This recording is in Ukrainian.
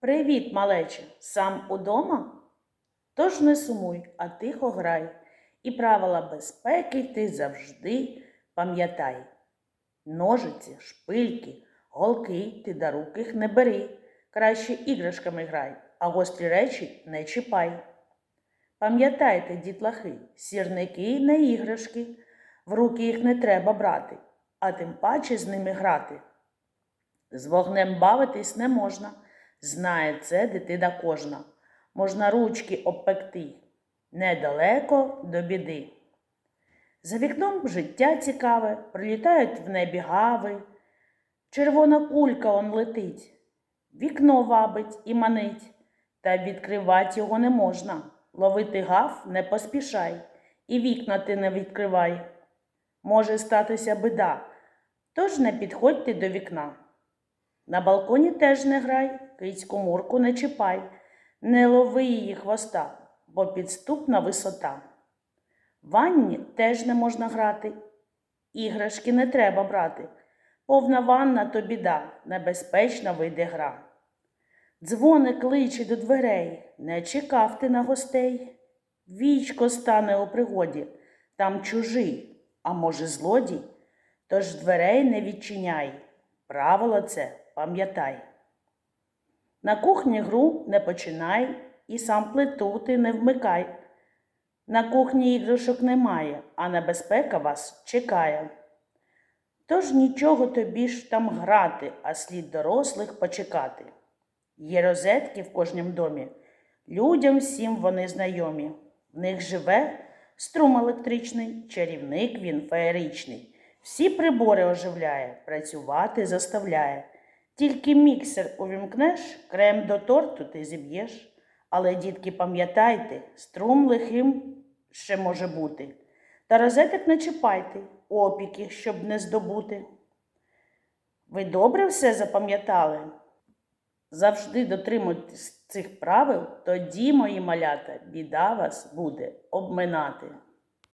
Привіт, малече! Сам удома? Тож не сумуй, а тихо грай, і правила безпеки ти завжди пам'ятай. Ножиці, шпильки, голки ти до рук не бери, краще іграшками грай, а гострі речі не чіпай. Пам'ятайте, дітлахи, сірники не іграшки, в руки їх не треба брати, а тим паче з ними грати. З вогнем бавитись не можна, знає це дитина кожна. Можна ручки обпекти, недалеко до біди. За вікном життя цікаве, прилітають в небі гави. Червона кулька он летить, вікно вабить і манить, та відкривати його не можна. Ловити гав не поспішай, і вікна ти не відкривай. Може статися бида, тож не підходьте до вікна. На балконі теж не грай, кицьку мурку не чіпай, не лови її хвоста, бо підступна висота. В ванні теж не можна грати, іграшки не треба брати. Повна ванна то біда, небезпечна вийде гра. Дзвоник кличе до дверей, не чекав ти на гостей. Вічко стане у пригоді, там чужий, а може злодій. Тож дверей не відчиняй, правило це пам'ятай. На кухні гру не починай і сам плиту ти не вмикай. На кухні іграшок немає, а небезпека вас чекає. Тож нічого тобі ж там грати, а слід дорослих почекати. Є розетки в кожнім домі, людям всім вони знайомі. В них живе струм електричний, чарівник він феєричний. Всі прибори оживляє, працювати заставляє. Тільки міксер увімкнеш, крем до торту ти зіб'єш. Але, дітки, пам'ятайте, струм лихим ще може бути. Та розеток не чіпайте, опіки, щоб не здобути. Ви добре все запам'ятали? Завжди дотримуйтесь цих правил, тоді, мої малята, біда вас буде обминати.